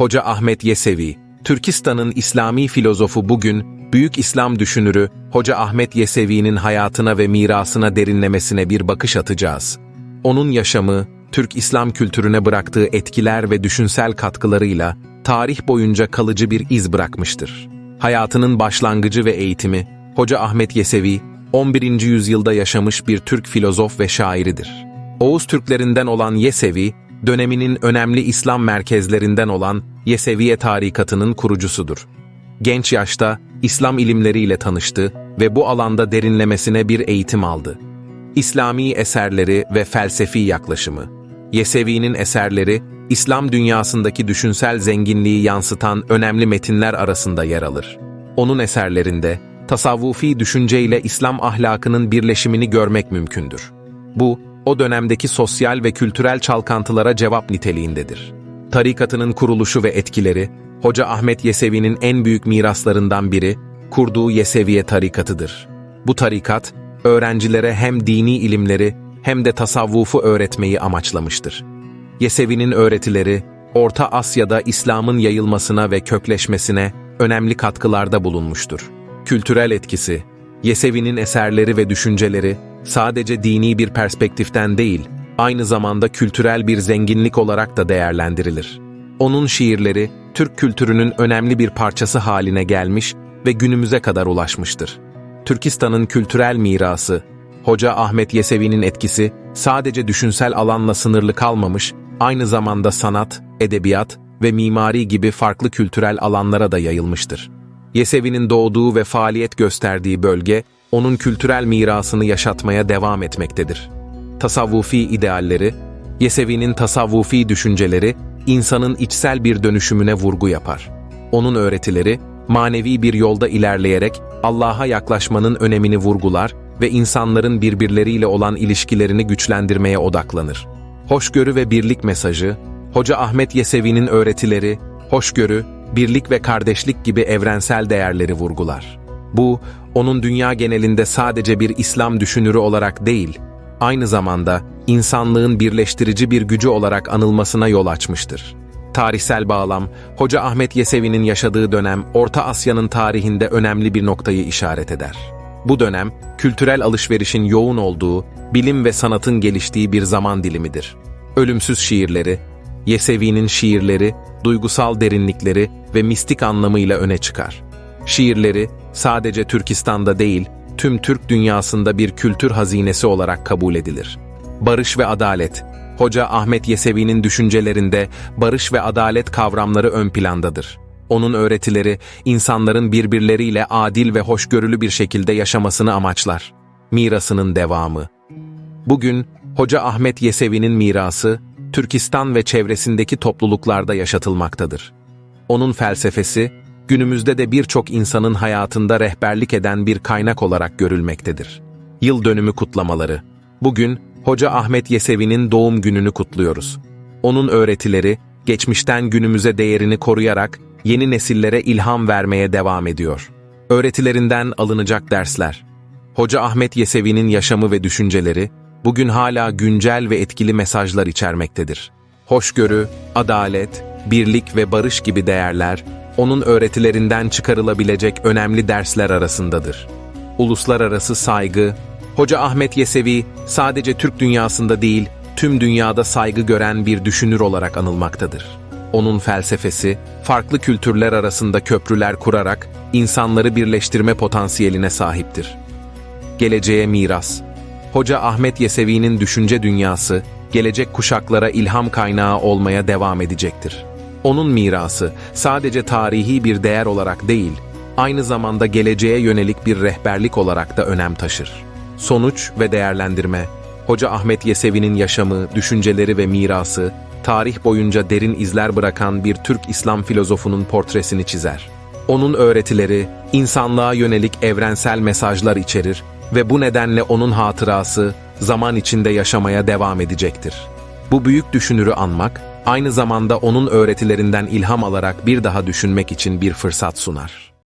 Hoca Ahmet Yesevi, Türkistan'ın İslami filozofu bugün, büyük İslam düşünürü Hoca Ahmet Yesevi'nin hayatına ve mirasına derinlemesine bir bakış atacağız. Onun yaşamı, Türk İslam kültürüne bıraktığı etkiler ve düşünsel katkılarıyla tarih boyunca kalıcı bir iz bırakmıştır. Hayatının başlangıcı ve eğitimi, Hoca Ahmet Yesevi, 11. yüzyılda yaşamış bir Türk filozof ve şairidir. Oğuz Türklerinden olan Yesevi, döneminin önemli İslam merkezlerinden olan Yeseviye tarikatının kurucusudur. Genç yaşta İslam ilimleriyle tanıştı ve bu alanda derinlemesine bir eğitim aldı. İslami eserleri ve felsefi yaklaşımı. Yesevi'nin eserleri, İslam dünyasındaki düşünsel zenginliği yansıtan önemli metinler arasında yer alır. Onun eserlerinde, tasavvufi düşünceyle İslam ahlakının birleşimini görmek mümkündür. Bu, o dönemdeki sosyal ve kültürel çalkantılara cevap niteliğindedir. Tarikatının kuruluşu ve etkileri, Hoca Ahmet Yesevi'nin en büyük miraslarından biri, kurduğu Yeseviye tarikatıdır. Bu tarikat, öğrencilere hem dini ilimleri hem de tasavvufu öğretmeyi amaçlamıştır. Yesevi'nin öğretileri, Orta Asya'da İslam'ın yayılmasına ve kökleşmesine önemli katkılarda bulunmuştur. Kültürel etkisi, Yesevi'nin eserleri ve düşünceleri sadece dini bir perspektiften değil, aynı zamanda kültürel bir zenginlik olarak da değerlendirilir. Onun şiirleri, Türk kültürünün önemli bir parçası haline gelmiş ve günümüze kadar ulaşmıştır. Türkistan'ın kültürel mirası, Hoca Ahmet Yesevi'nin etkisi sadece düşünsel alanla sınırlı kalmamış, aynı zamanda sanat, edebiyat ve mimari gibi farklı kültürel alanlara da yayılmıştır. Yesevi'nin doğduğu ve faaliyet gösterdiği bölge, onun kültürel mirasını yaşatmaya devam etmektedir. Tasavvufi idealleri, Yesevi'nin tasavvufi düşünceleri, insanın içsel bir dönüşümüne vurgu yapar. Onun öğretileri, manevi bir yolda ilerleyerek Allah'a yaklaşmanın önemini vurgular ve insanların birbirleriyle olan ilişkilerini güçlendirmeye odaklanır. Hoşgörü ve birlik mesajı, Hoca Ahmet Yesevi'nin öğretileri, hoşgörü, birlik ve kardeşlik gibi evrensel değerleri vurgular. Bu, onun dünya genelinde sadece bir İslam düşünürü olarak değil, aynı zamanda insanlığın birleştirici bir gücü olarak anılmasına yol açmıştır. Tarihsel bağlam, Hoca Ahmet Yesevi'nin yaşadığı dönem Orta Asya'nın tarihinde önemli bir noktayı işaret eder. Bu dönem, kültürel alışverişin yoğun olduğu, bilim ve sanatın geliştiği bir zaman dilimidir. Ölümsüz şiirleri, Yesevi'nin şiirleri, duygusal derinlikleri ve mistik anlamıyla öne çıkar. Şiirleri, sadece Türkistan'da değil, tüm Türk dünyasında bir kültür hazinesi olarak kabul edilir. Barış ve adalet, Hoca Ahmet Yesevi'nin düşüncelerinde barış ve adalet kavramları ön plandadır. Onun öğretileri, insanların birbirleriyle adil ve hoşgörülü bir şekilde yaşamasını amaçlar. Mirasının devamı. Bugün, Hoca Ahmet Yesevi'nin mirası, Türkistan ve çevresindeki topluluklarda yaşatılmaktadır. Onun felsefesi, günümüzde de birçok insanın hayatında rehberlik eden bir kaynak olarak görülmektedir. Yıl dönümü kutlamaları. Bugün Hoca Ahmet Yesevi'nin doğum gününü kutluyoruz. Onun öğretileri geçmişten günümüze değerini koruyarak yeni nesillere ilham vermeye devam ediyor. Öğretilerinden alınacak dersler. Hoca Ahmet Yesevi'nin yaşamı ve düşünceleri bugün hala güncel ve etkili mesajlar içermektedir. Hoşgörü, adalet, birlik ve barış gibi değerler onun öğretilerinden çıkarılabilecek önemli dersler arasındadır. Uluslararası saygı, Hoca Ahmet Yesevi sadece Türk dünyasında değil, tüm dünyada saygı gören bir düşünür olarak anılmaktadır. Onun felsefesi, farklı kültürler arasında köprüler kurarak insanları birleştirme potansiyeline sahiptir. Geleceğe miras. Hoca Ahmet Yesevi'nin düşünce dünyası, gelecek kuşaklara ilham kaynağı olmaya devam edecektir. Onun mirası sadece tarihi bir değer olarak değil, aynı zamanda geleceğe yönelik bir rehberlik olarak da önem taşır. Sonuç ve değerlendirme, Hoca Ahmet Yesevi'nin yaşamı, düşünceleri ve mirası, tarih boyunca derin izler bırakan bir Türk İslam filozofunun portresini çizer. Onun öğretileri, insanlığa yönelik evrensel mesajlar içerir ve bu nedenle onun hatırası zaman içinde yaşamaya devam edecektir. Bu büyük düşünürü anmak, aynı zamanda onun öğretilerinden ilham alarak bir daha düşünmek için bir fırsat sunar.